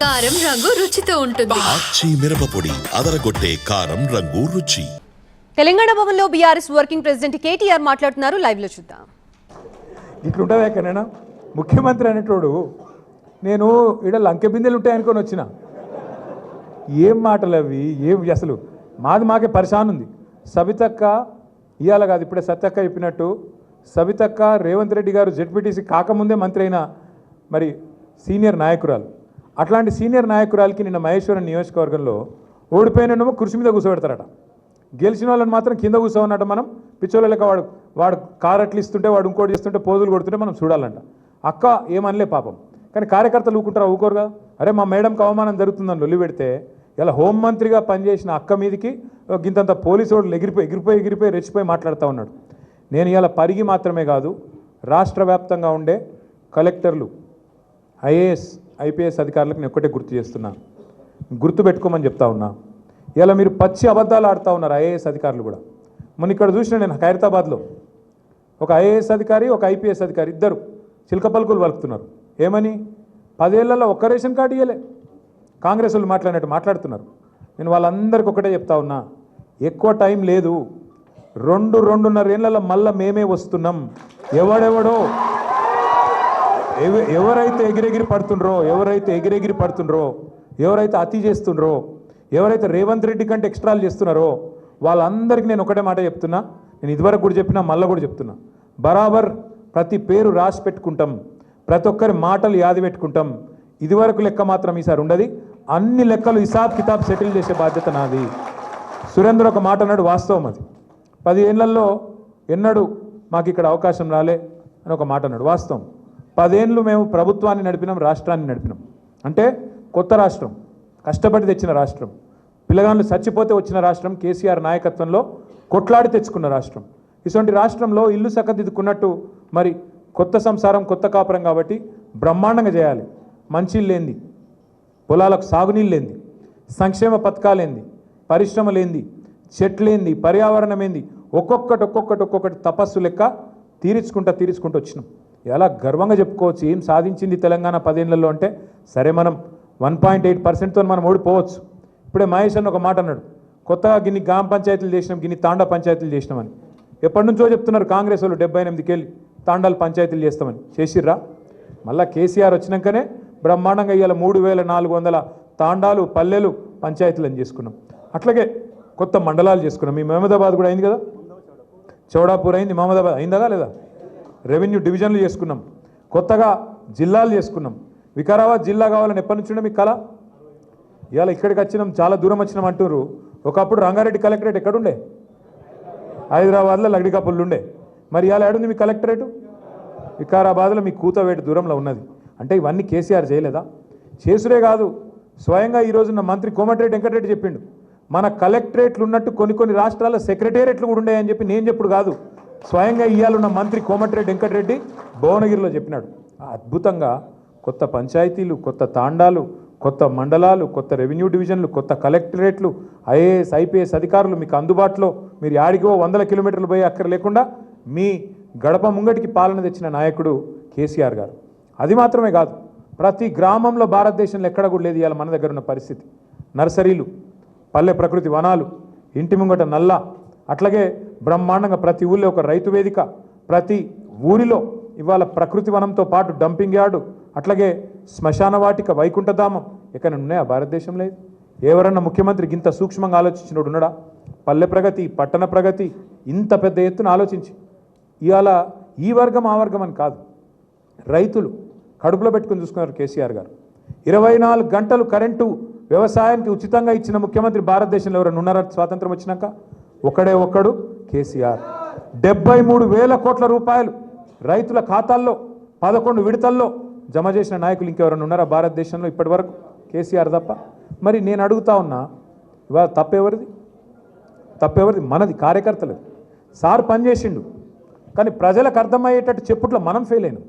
కారం రంగు రుచితో ఉంటుంది. ఆచి మిరపపొడి అదరగొట్టే కారం రంగు రుచి. తెలంగాణ భవన్లో బీఆర్ఎస్ వర్కింగ్ ప్రెసిడెంట్ కేటీఆర్ మాట్లాడుతున్నారు. లైవ్లో చూద్దాం. ఇట్లుంటుంది ఎక్కడైనా? ముఖ్యమంత్రి అనేటోడు నేను ఇక్కడ లంకె బిందెలు ఉంటాయనుకొని వచ్చిన. ఏం మాటలు అవి? ఏం అసలు? మాది మాకే పరిశాన్ ఉంది. సబితక్క ఇవాళ కాదు ఇప్పుడే సత్యక్క చెప్పినట్టు సబితక్క రేవంత్ రెడ్డి గారు జెడ్పీటీసీ కాకముందే మంత్రి అయిన మరి సీనియర్ నాయకురాలు. అట్లాంటి సీనియర్ నాయకురాలకి నిన్న మహేశ్వరం నియోజకవర్గంలో ఓడిపోయినమో కృషి మీద కూర్చోబెడతారట. గెలిచిన వాళ్ళని మాత్రం కింద కూర్చోమన్నట మనం పిచ్చోళ్ళకి వాడు వాడు కారు అట్లు ఇస్తుంటే వాడు ఇంకోటి చేస్తుంటే పోజులు కొడుతుంటే మనం చూడాలంట. అక్క ఏమనలే పాపం. కానీ కార్యకర్తలు ఊకుంటారా ఊకోరుగా అరే మా మేడంకి అవమానం జరుగుతుందని లొల్లి పెడితే ఇలా హోంమంత్రిగా పనిచేసిన అక్క మీదకి ఒక గింతంత పోలీసు వాడు ఎగిరిపోయి ఎగిరిపోయి ఎగిరిపోయి రెచ్చిపోయి మాట్లాడుతూ ఉన్నాడు. నేను ఇలా పరిగి మాత్రమే కాదు రాష్ట్ర వ్యాప్తంగా ఉండే కలెక్టర్లు ఐఏఎస్ ఐపీఎస్ అధికారులకు నేను ఒక్కటే గుర్తు చేస్తున్నా. గుర్తు పెట్టుకోమని చెప్తా ఉన్నా. ఇలా మీరు పచ్చి అబద్ధాలు ఆడుతూ ఉన్నారు ఐఏఎస్ అధికారులు కూడా. మొన్న ఇక్కడ చూసిన నేను ఖైరతాబాద్లో ఒక ఐఏఎస్ అధికారి ఒక ఐపీఎస్ అధికారి ఇద్దరు చిలక పలుకులు ఏమని? పదేళ్ళలో ఒక్క రేషన్ కార్డు ఇవ్వలే కాంగ్రెస్ వాళ్ళు మాట్లాడినట్టు మాట్లాడుతున్నారు. నేను వాళ్ళందరికీ ఒకటే చెప్తా ఉన్నా. ఎక్కువ టైం లేదు. రెండు రెండున్నర ఏళ్ళలో మళ్ళీ మేమే వస్తున్నాం. ఎవడెవడో ఎవరైతే ఎగిరెగిరి పడుతుండ్రో ఎవరైతే ఎగిరెగిరి పడుతుండ్రో ఎవరైతే అతి చేస్తుండ్రో ఎవరైతే రేవంత్ రెడ్డి కంటే ఎక్స్ట్రాలు చేస్తున్నారో వాళ్ళందరికీ నేను ఒకటే మాట చెప్తున్నా. నేను ఇదివరకు కూడా చెప్పినా మళ్ళీ కూడా చెప్తున్నా. బరాబర్ ప్రతి పేరు రాసి పెట్టుకుంటాం. ప్రతి ఒక్కరి మాటలు యాది పెట్టుకుంటాం. ఇదివరకు లెక్క మాత్రం ఈసారి ఉండదు. అన్ని లెక్కలు హిసాబ్ కితాబ్ సెటిల్ చేసే బాధ్యత నాది. సురేంద్ర ఒక మాట అన్నాడు వాస్తవం అది. పది ఏళ్ళలో ఎన్నడూ మాకు ఇక్కడ అవకాశం రాలే అని ఒక మాట అన్నాడు వాస్తవం. పదేళ్ళు మేము ప్రభుత్వాన్ని నడిపినాం రాష్ట్రాన్ని నడిపినాం. అంటే కొత్త రాష్ట్రం కష్టపడి తెచ్చిన రాష్ట్రం. పిల్లగాళ్ళు చచ్చిపోతే వచ్చిన రాష్ట్రం కేసీఆర్ నాయకత్వంలో కొట్లాడి తెచ్చుకున్న రాష్ట్రం. ఇటువంటి రాష్ట్రంలో ఇల్లు సక్కదిద్దుకున్నట్టు మరి కొత్త సంసారం కొత్త కాపురం కాబట్టి బ్రహ్మాండంగా చేయాలి. మంచి లేంది పొలాలకు సాగునీళ్ళేంది. సంక్షేమ పథకాలేంది. పరిశ్రమలేంది. చెట్లేంది. పర్యావరణం ఏంది ఒక్కొక్కటి ఒక్కొక్కటి ఒక్కొక్కటి తపస్సు లెక్క తీర్చుకుంటా తీర్చుకుంటూ వచ్చినాం. ఎలా గర్వంగా చెప్పుకోవచ్చు ఏం సాధించింది తెలంగాణ పదేళ్ళలో అంటే సరే మనం వన్ పాయింట్ ఎయిట్ పర్సెంట్తో మనం ఓడిపోవచ్చు. ఇప్పుడే మహేష్ అన్న ఒక మాట అన్నాడు కొత్తగా గిన్ని గ్రామ పంచాయతీలు చేసినాం గిన్ని తాండా పంచాయతీలు చేసినామని. ఎప్పటి నుంచో చెప్తున్నారు కాంగ్రెస్ వాళ్ళు డెబ్బై ఎనిమిదికి వెళ్ళి తాండాలు పంచాయతీలు చేస్తామని. చేసిర్రా? మళ్ళీ కేసీఆర్ వచ్చినాకనే బ్రహ్మాండంగా ఇవాళ మూడు వేల నాలుగు వందల తాండాలు పల్లెలు పంచాయతీలను చేసుకున్నాం. అట్లాగే కొత్త మండలాలు చేసుకున్నాం. మీ మహమ్మదాబాద్ కూడా అయింది కదా? చౌడాపూర్ అయింది మహమ్మదాబాద్ అయిందా లేదా? రెవెన్యూ డివిజన్లు చేసుకున్నాం. కొత్తగా జిల్లాలు చేసుకున్నాం. వికారాబాద్ జిల్లా కావాలని ఎప్పటి నుంచి మీ మీకు కళ? ఇవాళ ఇక్కడికి వచ్చినాం చాలా దూరం వచ్చినాం అంటున్నారు ఒకప్పుడు రంగారెడ్డి కలెక్టరేట్ ఎక్కడుండే? హైదరాబాద్లో లగడికాపుల్లు ఉండే. మరి ఇవాళ ఏడుంది మీ కలెక్టరేటు? వికారాబాద్లో మీ కూతవేటి దూరంలో ఉన్నది. అంటే ఇవన్నీ కేసీఆర్ చేయలేదా? చేసుడే కాదు. స్వయంగా ఈ మంత్రి కోమటిరెడ్డి వెంకటరెడ్డి చెప్పిండు. మన కలెక్టరేట్లు ఉన్నట్టు కొన్ని కొన్ని రాష్ట్రాల సెక్రటేరియట్లు కూడా ఉన్నాయని చెప్పి నేను చెప్పుడు కాదు. స్వయంగా ఇయ్యాలన్న మంత్రి కోమటిరెడ్డి వెంకటరెడ్డి భువనగిరిలో చెప్పినాడు. అద్భుతంగా కొత్త పంచాయతీలు కొత్త తాండాలు కొత్త మండలాలు కొత్త రెవెన్యూ డివిజన్లు కొత్త కలెక్టరేట్లు ఐఏఎస్ ఐపీఎస్ అధికారులు మీకు అందుబాటులో మీరు యాడికో వందల కిలోమీటర్లు పోయి అక్కర లేకుండా మీ గడప ముంగటికి పాలన తెచ్చిన నాయకుడు కేసీఆర్ గారు. అది మాత్రమే కాదు ప్రతి గ్రామంలో భారతదేశంలో ఎక్కడ కూడా లేదు ఇవాళ మన దగ్గర ఉన్న పరిస్థితి. నర్సరీలు పల్లె ప్రకృతి వనాలు ఇంటి ముంగట నల్ల అట్లాగే బ్రహ్మాండంగా ప్రతి ఊళ్ళో ఒక రైతు వేదిక ప్రతి ఊరిలో ఇవాళ ప్రకృతి వనంతో పాటు డంపింగ్ యార్డు అట్లాగే శ్మశాన వాటిక వైకుంఠధామం ఎక్కడ ఉన్నాయా భారతదేశంలో? ఎవరన్నా ముఖ్యమంత్రి ఇంత సూక్ష్మంగా ఆలోచించినోడు ఉన్నాడా? పల్లె ప్రగతి పట్టణ ప్రగతి ఇంత పెద్ద ఎత్తున ఆలోచించి. ఇవాళ ఈ వర్గం ఆ వర్గం అని కాదు. రైతులు కడుపులో పెట్టుకుని చూసుకున్నారు కేసీఆర్ గారు. ఇరవై నాలుగు గంటలు కరెంటు వ్యవసాయానికి ఉచితంగా ఇచ్చిన ముఖ్యమంత్రి భారతదేశంలో ఎవరైనా ఉన్నారా? స్వాతంత్రం వచ్చినాక? ఒకడే ఒక్కడు కేసీఆర్. డెబ్బై మూడు వేల కోట్ల రూపాయలు రైతుల ఖాతాల్లో పదకొండు విడతల్లో జమ చేసిన నాయకులు ఇంకెవరైనా ఉన్నారా భారతదేశంలో ఇప్పటి వరకు కేసీఆర్ తప్ప. మరి నేను అడుగుతా ఉన్నా ఇవాళ తప్పెవరిది? తప్పెవరిది? మనది కార్యకర్తలది. సార్ పనిచేసిండు కానీ ప్రజలకు అర్థమయ్యేటట్టు చెప్పుట్లో మనం ఫెయిల్ అయినాం.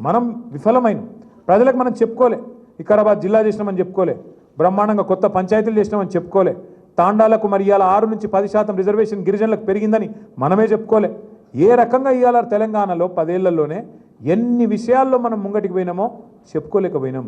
మనం విఫలమైన. ప్రజలకు మనం చెప్పుకోలే. వికారాబాద్ జిల్లా చేసినామని చెప్పుకోలే. బ్రహ్మాండంగా కొత్త పంచాయతీలు చేసినామని చెప్పుకోలే. తాండాలకు మరి ఇవాళ ఆరు నుంచి పది శాతం రిజర్వేషన్ గిరిజనులకు పెరిగిందని మనమే చెప్పుకోలే. ఏ రకంగా ఇవాళ తెలంగాణలో పదేళ్ళలోనే ఎన్ని విషయాల్లో మనం ముంగటికి పోయినామో చెప్పుకోలేకపోయినాం.